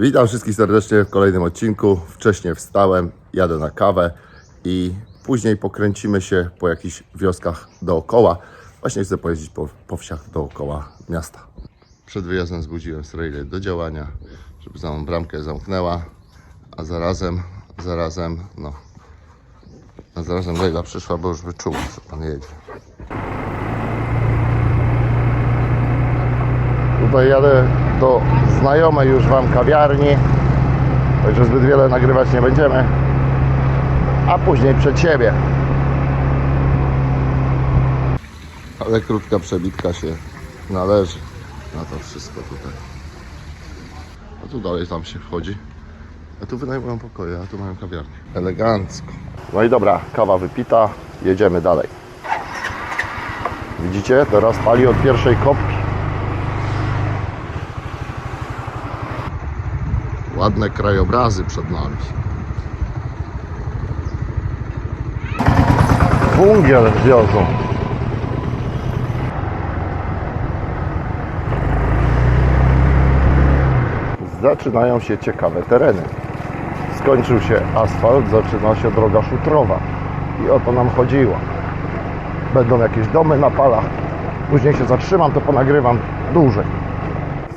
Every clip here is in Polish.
Witam wszystkich serdecznie w kolejnym odcinku. Wcześniej wstałem, jadę na kawę i później pokręcimy się po jakichś wioskach dookoła. Właśnie chcę pojeździć po, po wsiach dookoła miasta. Przed wyjazdem zbudziłem Srejlę do działania, żeby za mną bramkę zamknęła, a zarazem, zarazem, no, a zarazem Lejla przyszła, bo już wyczuła, że pan jedzie. Tutaj jadę do znajomej już Wam kawiarni, także zbyt wiele nagrywać nie będziemy, a później przed siebie. Ale krótka przebitka się należy na to wszystko tutaj. A tu dalej tam się wchodzi. A tu wynajmują pokoje, a tu mają kawiarnię. Elegancko. No i dobra, kawa wypita, jedziemy dalej. Widzicie? Teraz pali od pierwszej kopki. Ładne krajobrazy przed nami. Wungiel wiozą. Zaczynają się ciekawe tereny. Skończył się asfalt, zaczyna się droga szutrowa. I o to nam chodziło. Będą jakieś domy na palach. Później się zatrzymam, to ponagrywam dłużej.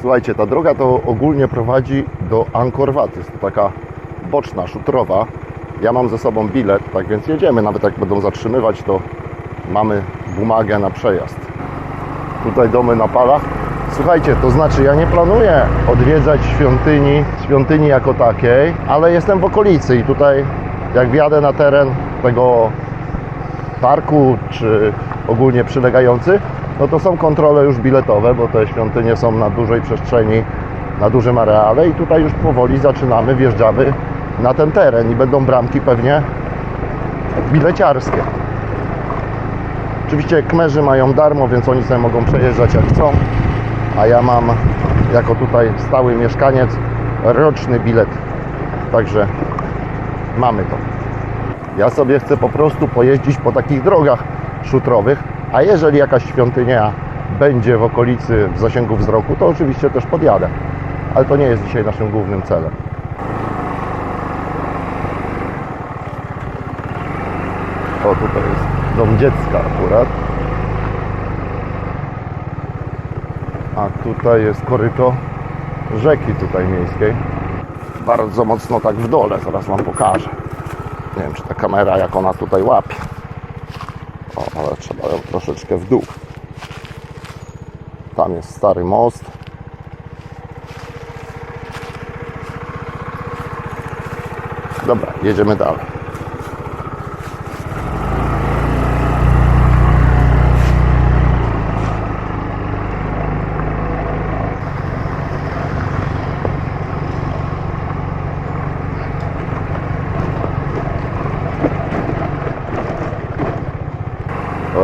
Słuchajcie, ta droga to ogólnie prowadzi do Angkor Wat. Jest to taka boczna, szutrowa. Ja mam ze sobą bilet, tak więc jedziemy. Nawet jak będą zatrzymywać, to mamy bumagę na przejazd. Tutaj domy na palach. Słuchajcie, to znaczy ja nie planuję odwiedzać świątyni, świątyni jako takiej, ale jestem w okolicy i tutaj jak wjadę na teren tego parku, czy ogólnie przylegający, no to są kontrole już biletowe, bo te świątynie są na dużej przestrzeni, na dużym areale i tutaj już powoli zaczynamy, wjeżdżamy na ten teren i będą bramki pewnie bileciarskie. Oczywiście kmerzy mają darmo, więc oni sobie mogą przejeżdżać jak chcą, a ja mam jako tutaj stały mieszkaniec roczny bilet, także mamy to. Ja sobie chcę po prostu pojeździć po takich drogach szutrowych, a jeżeli jakaś świątynia będzie w okolicy w zasięgu wzroku, to oczywiście też podjadę. Ale to nie jest dzisiaj naszym głównym celem. O, tutaj jest dom dziecka akurat. A tutaj jest koryto rzeki tutaj miejskiej. Bardzo mocno tak w dole, zaraz Wam pokażę. Nie wiem, czy ta kamera, jak ona tutaj łapie. O, ale trzeba ją troszeczkę w dół. Tam jest stary most. Dobra, jedziemy dalej.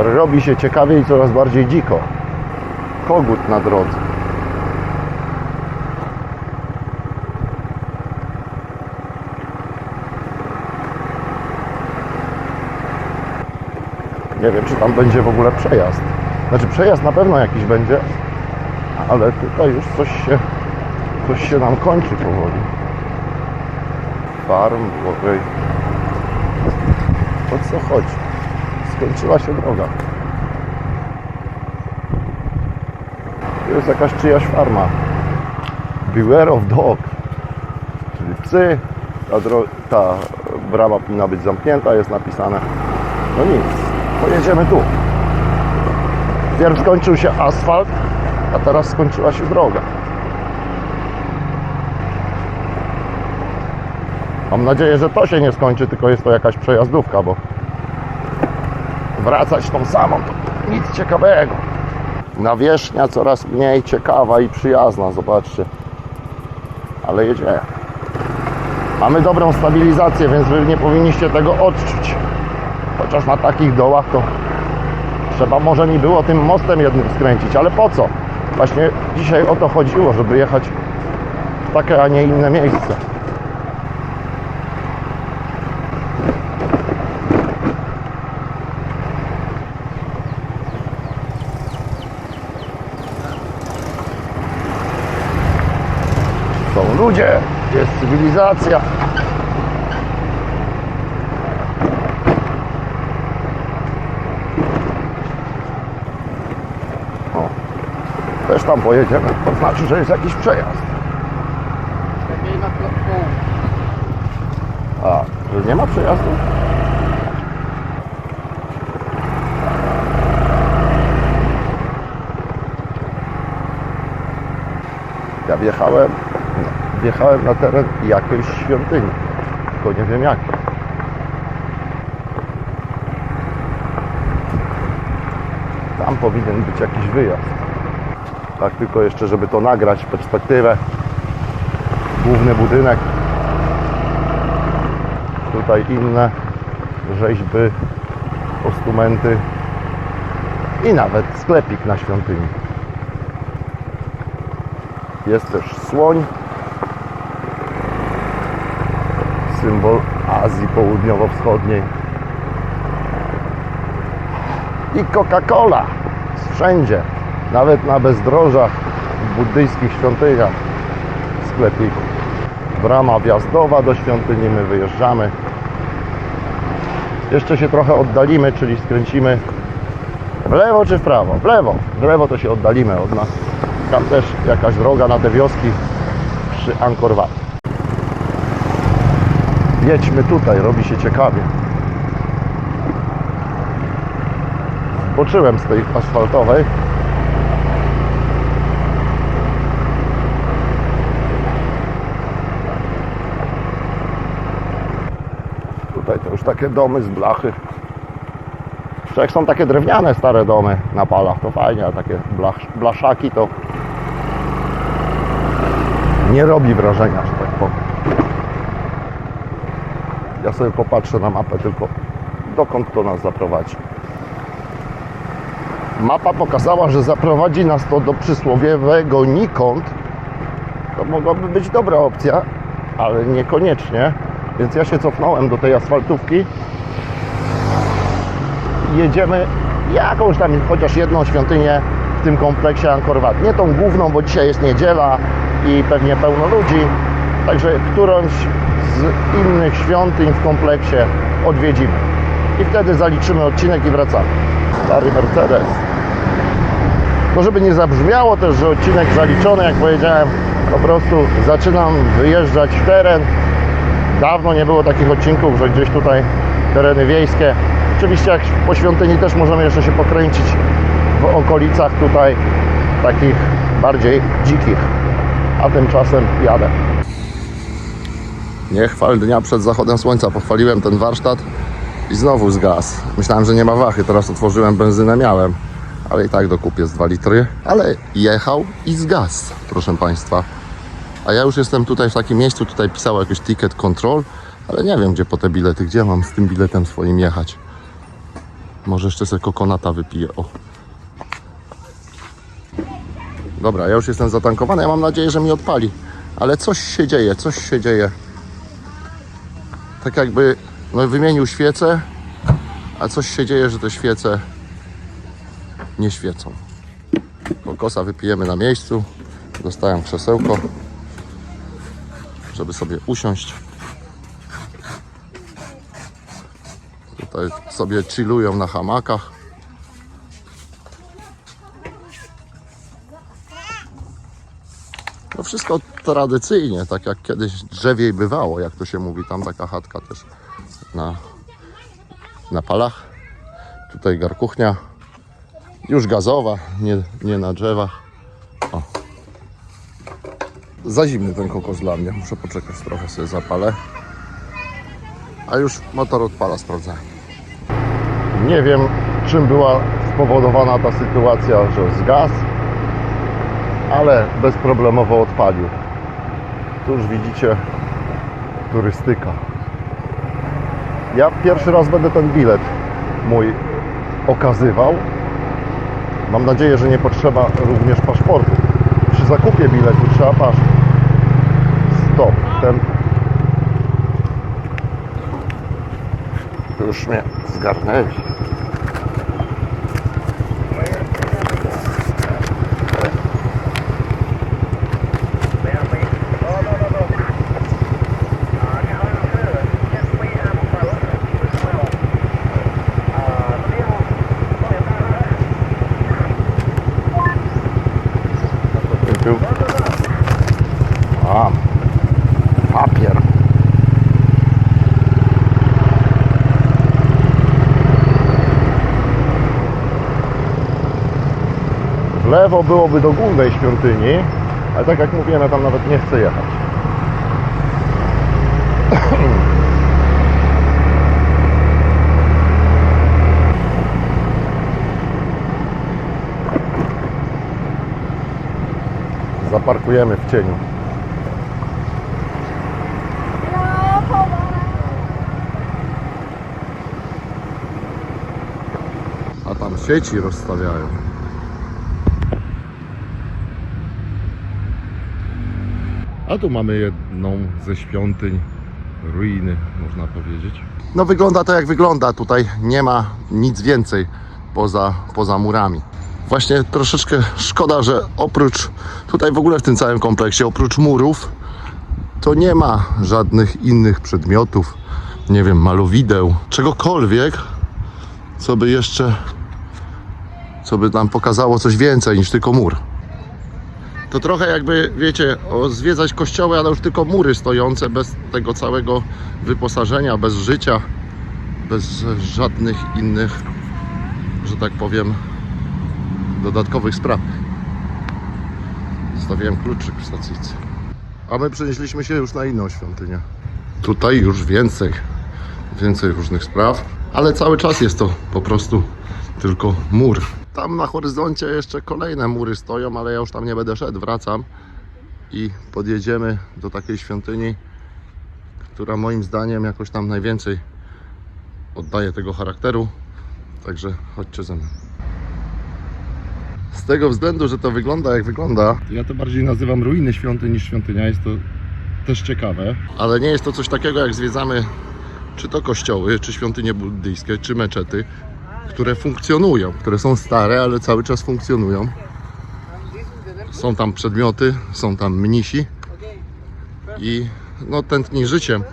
Robi się ciekawie i coraz bardziej dziko. Kogut na drodze. Nie wiem, czy tam będzie w ogóle przejazd. Znaczy przejazd na pewno jakiś będzie, ale tutaj już coś się, coś się nam kończy powoli. Farm, Błowej. O co chodzi? Skończyła się droga. Tu jest jakaś czyjaś farma. Beware of dog. Czyli psy. Ta, ta brama powinna być zamknięta, jest napisane. No nic, pojedziemy tu. Pierw skończył się asfalt, a teraz skończyła się droga. Mam nadzieję, że to się nie skończy, tylko jest to jakaś przejazdówka, bo wracać tą samą to nic ciekawego. Nawierzchnia coraz mniej ciekawa i przyjazna, zobaczcie. Ale jedziemy. Mamy dobrą stabilizację, więc wy nie powinniście tego odczuć. Chociaż na takich dołach to trzeba może mi było tym mostem jednym skręcić, ale po co? Właśnie dzisiaj o to chodziło, żeby jechać w takie, a nie inne miejsce. Ludzie, gdzie jest cywilizacja. O, też tam pojedziemy. To znaczy, że jest jakiś przejazd. A, że nie ma przejazdu? Ja wjechałem, wjechałem na teren jakiejś świątyni, tylko nie wiem jakiej. Tam powinien być jakiś wyjazd. Tak tylko jeszcze, żeby to nagrać, perspektywę. Główny budynek, tutaj inne rzeźby, postumenty i nawet sklepik na świątyni. Jest też słoń, symbol Azji Południowo-Wschodniej. I Coca-Cola wszędzie, nawet na bezdrożach w buddyjskich świątyniach sklepiku. Brama wjazdowa do świątyni, my wyjeżdżamy. Jeszcze się trochę oddalimy, czyli skręcimy w lewo czy w prawo? W lewo. W lewo to się oddalimy od nas. Tam też jakaś droga na te wioski przy Angkor Wat. Jedźmy tutaj, robi się ciekawie. Zboczyłem z tej asfaltowej. Tutaj to już takie domy z blachy. Czy jak są takie drewniane stare domy na palach, to fajnie, a takie blaszaki to nie robi wrażenia, że tak powiem. Ja sobie popatrzę na mapę tylko dokąd to nas zaprowadzi. Mapa pokazała, że zaprowadzi nas to do przysłowiowego nikąd. To mogłaby być dobra opcja, ale niekoniecznie. Więc ja się cofnąłem do tej asfaltówki. Jedziemy jakąś tam, chociaż jedną świątynię w tym kompleksie Angkor Wat. Nie tą główną, bo dzisiaj jest niedziela i pewnie pełno ludzi. Także którąś z innych świątyń w kompleksie odwiedzimy. I wtedy zaliczymy odcinek i wracamy. Stary Mercedes. No żeby nie zabrzmiało też, że odcinek zaliczony, jak powiedziałem, po prostu zaczynam wyjeżdżać w teren. Dawno nie było takich odcinków, że gdzieś tutaj tereny wiejskie. Oczywiście jak po świątyni też możemy jeszcze się pokręcić w okolicach tutaj takich bardziej dzikich. A tymczasem jadę. Nie chwal dnia przed zachodem słońca. Pochwaliłem ten warsztat i znowu zgasł. Myślałem, że nie ma wachy. Teraz otworzyłem benzynę, miałem. Ale i tak dokupię z 2 litry. Ale jechał i zgasł, proszę Państwa. A ja już jestem tutaj w takim miejscu, tutaj pisało jakiś ticket control, ale nie wiem gdzie po te bilety, gdzie mam z tym biletem swoim jechać. Może jeszcze sobie kokonata wypiję. O. Dobra, ja już jestem zatankowany, ja mam nadzieję, że mi odpali. Ale coś się dzieje, coś się dzieje. Tak jakby no, wymienił świecę, a coś się dzieje, że te świece nie świecą. Kokosa wypijemy na miejscu. Dostałem krzesełko żeby sobie usiąść. Tutaj sobie chillują na hamakach. No wszystko tradycyjnie, tak jak kiedyś drzewiej bywało, jak to się mówi. Tam taka chatka też na, na palach. Tutaj garkuchnia. Już gazowa, nie, nie na drzewach. O. Za zimny ten kokos dla mnie. Muszę poczekać trochę sobie zapalę. A już motor odpala, sprawdzałem. Nie wiem, czym była spowodowana ta sytuacja, że zgasł, ale bezproblemowo odpalił. Tu już widzicie turystyka. Ja pierwszy raz będę ten bilet mój okazywał. Mam nadzieję, że nie potrzeba również paszportu. Przy zakupie biletu trzeba paszport. Stop. Ten już mnie zgarnęli. Lewo byłoby do głównej świątyni, ale tak jak mówiłem, ja tam nawet nie chcę jechać. Zaparkujemy w cieniu. A tam sieci rozstawiają. A tu mamy jedną ze świątyń, ruiny, można powiedzieć. No wygląda to jak wygląda. Tutaj nie ma nic więcej poza, poza murami. Właśnie troszeczkę szkoda, że oprócz tutaj w ogóle w tym całym kompleksie, oprócz murów, to nie ma żadnych innych przedmiotów, nie wiem, malowideł, czegokolwiek, co by jeszcze, co by nam pokazało coś więcej niż tylko mur. To trochę jakby, wiecie, zwiedzać kościoły, ale już tylko mury stojące, bez tego całego wyposażenia, bez życia, bez żadnych innych, że tak powiem, dodatkowych spraw. Zostawiłem kluczyk w stacyjce. A my przenieśliśmy się już na inną świątynię. Tutaj już więcej, więcej różnych spraw, ale cały czas jest to po prostu tylko mur. Tam na horyzoncie jeszcze kolejne mury stoją, ale ja już tam nie będę szedł, wracam i podjedziemy do takiej świątyni, która moim zdaniem jakoś tam najwięcej oddaje tego charakteru. Także chodźcie ze mną. Z tego względu, że to wygląda jak wygląda, ja to bardziej nazywam ruiny świątyń niż świątynia. Jest to też ciekawe, ale nie jest to coś takiego jak zwiedzamy czy to kościoły, czy świątynie buddyjskie, czy meczety, które funkcjonują, które są stare, ale cały czas funkcjonują. Są tam przedmioty, są tam mnisi i no tętni życiem.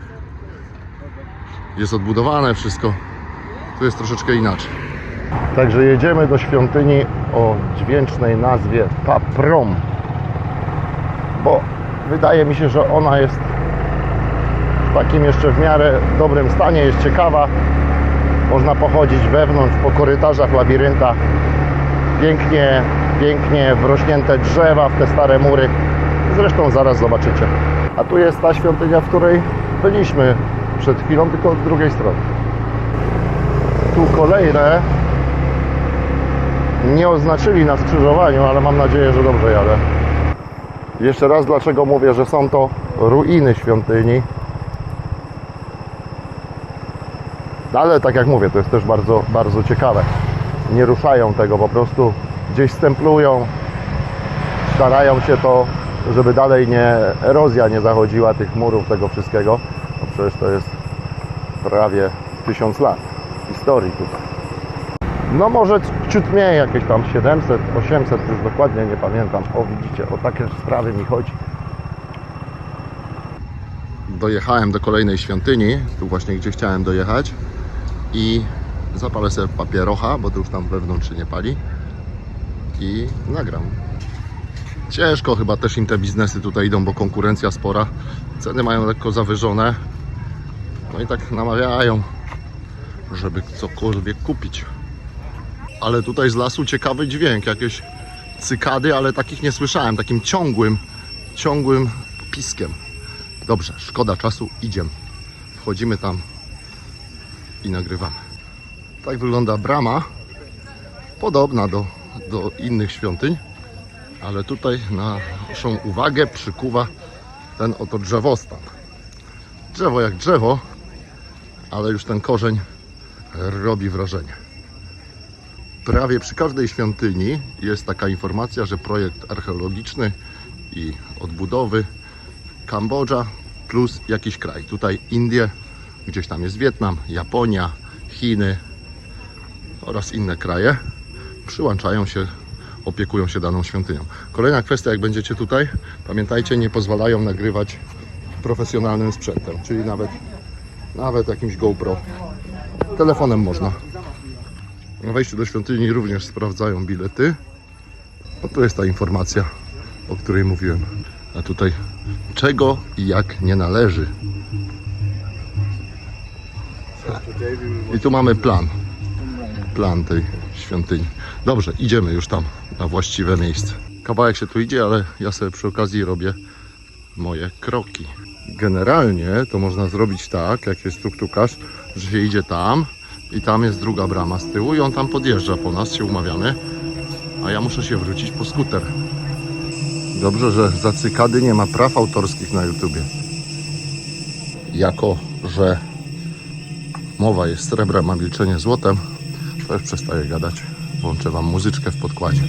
Jest odbudowane wszystko. Tu jest troszeczkę inaczej. Także jedziemy do świątyni o dźwięcznej nazwie Paprom. Bo wydaje mi się, że ona jest w takim jeszcze w miarę dobrym stanie, jest ciekawa. Można pochodzić wewnątrz, po korytarzach, labiryntach. Pięknie, pięknie wrośnięte drzewa w te stare mury. Zresztą zaraz zobaczycie. A tu jest ta świątynia, w której byliśmy przed chwilą, tylko od drugiej strony. Tu kolejne nie oznaczyli na skrzyżowaniu, ale mam nadzieję, że dobrze jadę. Jeszcze raz dlaczego mówię, że są to ruiny świątyni. Ale tak jak mówię, to jest też bardzo, bardzo ciekawe. Nie ruszają tego, po prostu gdzieś stemplują, starają się to, żeby dalej nie erozja nie zachodziła tych murów, tego wszystkiego. No przecież to jest prawie tysiąc lat historii tutaj. No może ciut mniej, jakieś tam 700, 800, już dokładnie nie pamiętam. O widzicie, o takie sprawy mi chodzi. Dojechałem do kolejnej świątyni, tu właśnie gdzie chciałem dojechać i zapalę sobie papierocha, bo to już tam wewnątrz się nie pali i nagram. Ciężko chyba też im te biznesy tutaj idą, bo konkurencja spora. Ceny mają lekko zawyżone. No i tak namawiają, żeby cokolwiek kupić. Ale tutaj z lasu ciekawy dźwięk, jakieś cykady, ale takich nie słyszałem, takim ciągłym, ciągłym piskiem. Dobrze, szkoda czasu, idziemy. Wchodzimy tam i nagrywamy. Tak wygląda brama, podobna do, do innych świątyń, ale tutaj naszą uwagę przykuwa ten oto drzewostan. Drzewo jak drzewo, ale już ten korzeń robi wrażenie. Prawie przy każdej świątyni jest taka informacja, że projekt archeologiczny i odbudowy Kambodża plus jakiś kraj. Tutaj Indie, gdzieś tam jest Wietnam, Japonia, Chiny oraz inne kraje przyłączają się, opiekują się daną świątynią. Kolejna kwestia, jak będziecie tutaj, pamiętajcie, nie pozwalają nagrywać profesjonalnym sprzętem, czyli nawet, nawet jakimś GoPro. Telefonem można. Na wejściu do świątyni również sprawdzają bilety. No to jest ta informacja, o której mówiłem. A tutaj czego i jak nie należy. I tu mamy plan. Plan tej świątyni. Dobrze, idziemy już tam na właściwe miejsce. Kawałek się tu idzie, ale ja sobie przy okazji robię moje kroki. Generalnie to można zrobić tak, jak jest tuktukarz, że się idzie tam i tam jest druga brama z tyłu i on tam podjeżdża po nas, się umawiamy, a ja muszę się wrócić po skuter. Dobrze, że za cykady nie ma praw autorskich na YouTubie. Jako, że mowa jest srebrem, a milczenie złotem, to już przestaję gadać. Włączę Wam muzyczkę w podkładzie.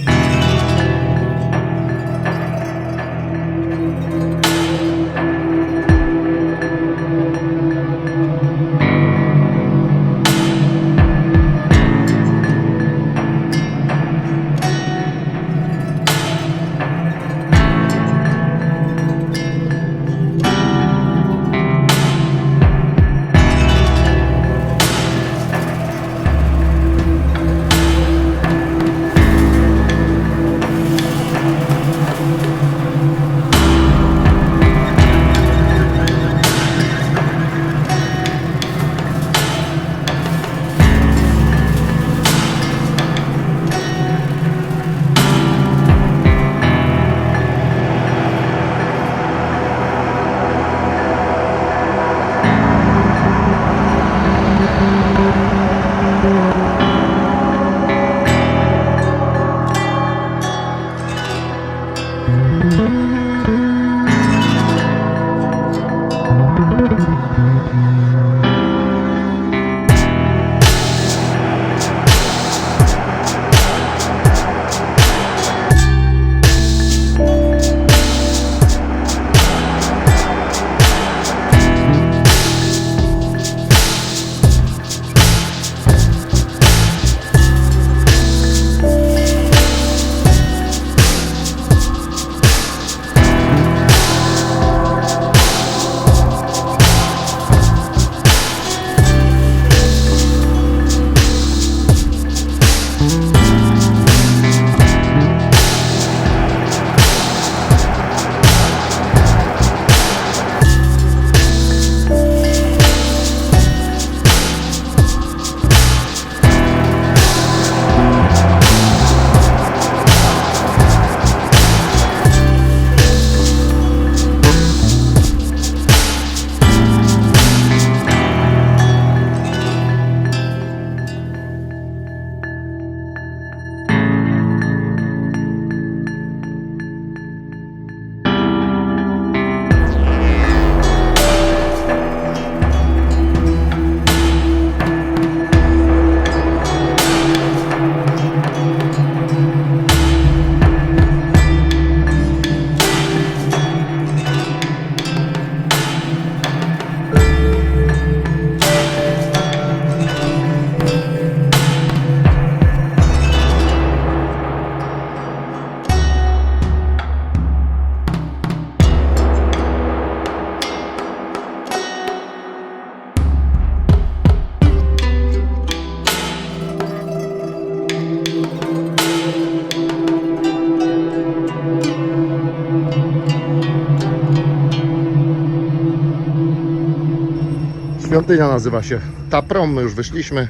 Świątynia nazywa się Taprą. My już wyszliśmy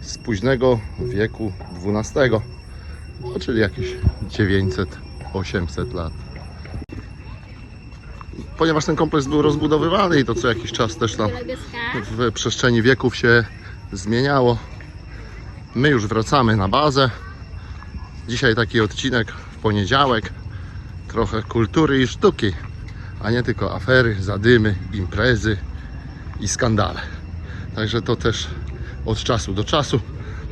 z późnego wieku XII, no, czyli jakieś 900-800 lat. Ponieważ ten kompleks był rozbudowywany i to co jakiś czas też tam w przestrzeni wieków się zmieniało. My już wracamy na bazę. Dzisiaj taki odcinek w poniedziałek. Trochę kultury i sztuki, a nie tylko afery, zadymy, imprezy i skandale. Także to też od czasu do czasu.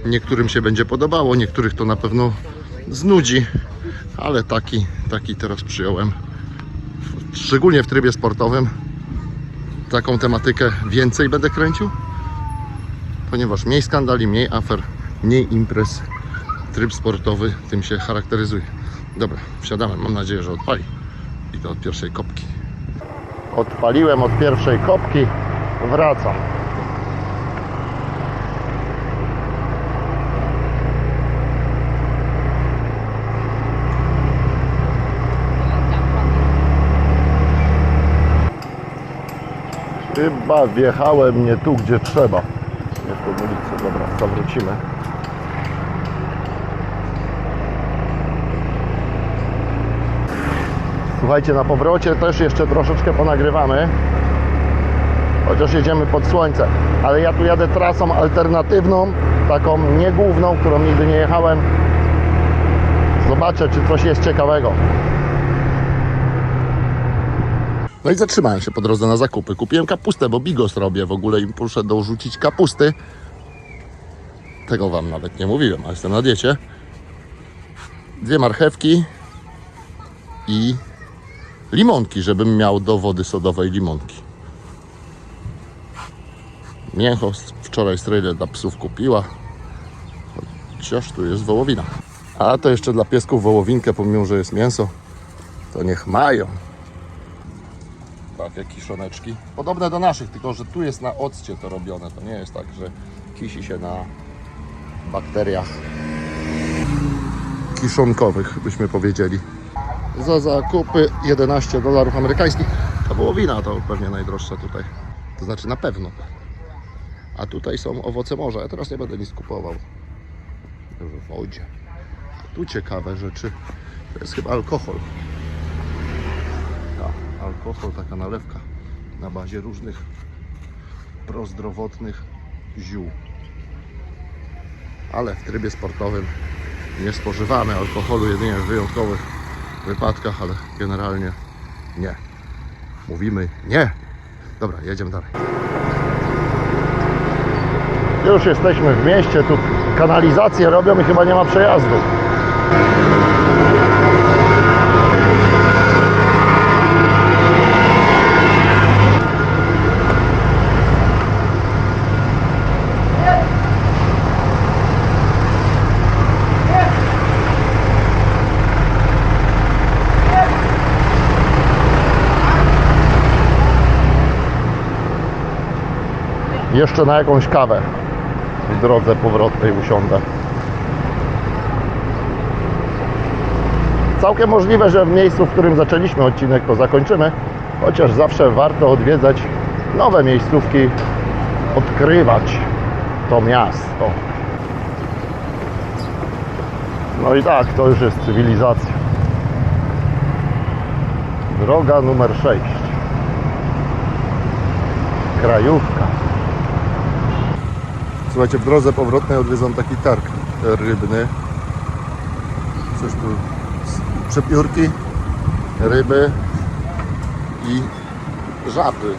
Niektórym się będzie podobało, niektórych to na pewno znudzi, ale taki, taki teraz przyjąłem. Szczególnie w trybie sportowym taką tematykę więcej będę kręcił, ponieważ mniej skandali, mniej afer, mniej imprez. Tryb sportowy tym się charakteryzuje. Dobra, wsiadamy. Mam nadzieję, że odpali. I to od pierwszej kopki. Odpaliłem od pierwszej kopki wracam. Chyba wjechałem nie tu, gdzie trzeba. Nie w tą. Dobra, zawrócimy. Słuchajcie, na powrocie też jeszcze troszeczkę ponagrywamy. Chociaż jedziemy pod słońce. Ale ja tu jadę trasą alternatywną, taką nie główną, którą nigdy nie jechałem. Zobaczę, czy coś jest ciekawego. No i zatrzymałem się po drodze na zakupy. Kupiłem kapustę, bo bigos robię w ogóle i muszę dorzucić kapusty. Tego wam nawet nie mówiłem, a jestem na diecie. Dwie marchewki i limonki, żebym miał do wody sodowej limonki. Mięcho wczoraj strejle dla psów kupiła. Chociaż tu jest wołowina. A to jeszcze dla piesków wołowinkę, pomimo że jest mięso, to niech mają. Takie kiszoneczki. Podobne do naszych, tylko że tu jest na occie to robione. To nie jest tak, że kisi się na bakteriach kiszonkowych, byśmy powiedzieli. Za zakupy 11 dolarów amerykańskich. Ta wołowina to pewnie najdroższa tutaj. To znaczy na pewno. A tutaj są owoce morza. Ja teraz nie będę nic kupował. W wodzie. Tu ciekawe rzeczy. To jest chyba alkohol. Tak, alkohol, taka nalewka na bazie różnych prozdrowotnych ziół. Ale w trybie sportowym nie spożywamy alkoholu jedynie w wyjątkowych wypadkach, ale generalnie nie. Mówimy nie. Dobra, jedziemy dalej. Już jesteśmy w mieście, tu kanalizację robią i chyba nie ma przejazdu. Jeszcze na jakąś kawę w drodze powrotnej usiądę. Całkiem możliwe, że w miejscu, w którym zaczęliśmy odcinek, to zakończymy, chociaż zawsze warto odwiedzać nowe miejscówki, odkrywać to miasto. No i tak, to już jest cywilizacja. Droga numer 6. Krajówka. Słuchajcie, w drodze powrotnej odwiedzam taki targ rybny. Coś tu, przepiórki, ryby i żaby.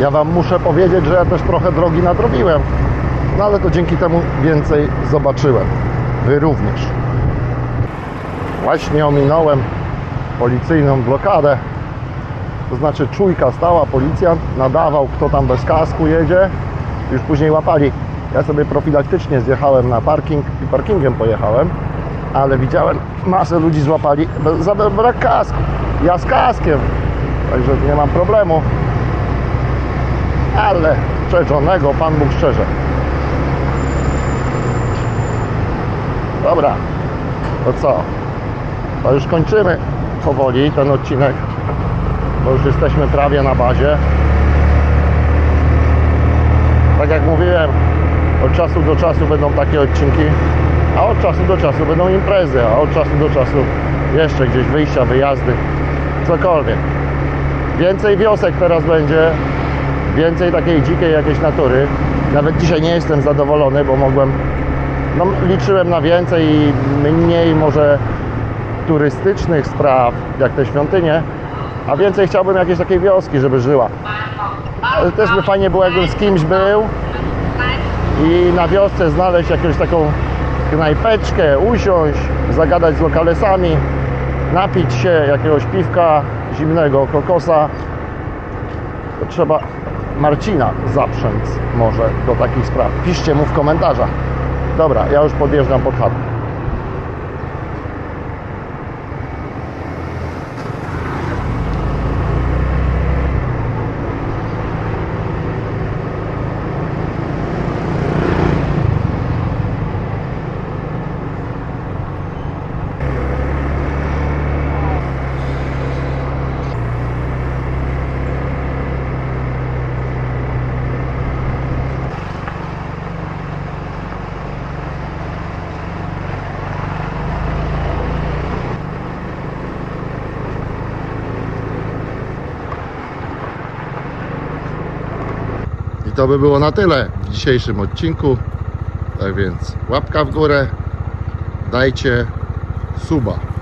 Ja Wam muszę powiedzieć, że ja też trochę drogi nadrobiłem. No ale to dzięki temu więcej zobaczyłem. Wy również. Właśnie ominąłem policyjną blokadę. To znaczy czujka stała, policjant nadawał, kto tam bez kasku jedzie. Już później łapali. Ja sobie profilaktycznie zjechałem na parking i parkingiem pojechałem, ale widziałem masę ludzi złapali za brak kasku. Ja z kaskiem, także nie mam problemu. Ale szczerzonego Pan Bóg szczerze. Dobra, to co? To już kończymy powoli ten odcinek bo już jesteśmy prawie na bazie. Tak jak mówiłem, od czasu do czasu będą takie odcinki, a od czasu do czasu będą imprezy, a od czasu do czasu jeszcze gdzieś wyjścia, wyjazdy, cokolwiek. Więcej wiosek teraz będzie, więcej takiej dzikiej jakiejś natury. Nawet dzisiaj nie jestem zadowolony, bo mogłem, no liczyłem na więcej i mniej może turystycznych spraw, jak te świątynie, a więcej chciałbym jakiejś takiej wioski, żeby żyła. Ale też by fajnie było, jakbym z kimś był i na wiosce znaleźć jakąś taką knajpeczkę, usiąść, zagadać z lokalesami, napić się jakiegoś piwka zimnego, kokosa. To trzeba Marcina zaprzęc może do takich spraw. Piszcie mu w komentarzach. Dobra, ja już podjeżdżam pod chatę. To by było na tyle w dzisiejszym odcinku. Tak więc łapka w górę, dajcie suba.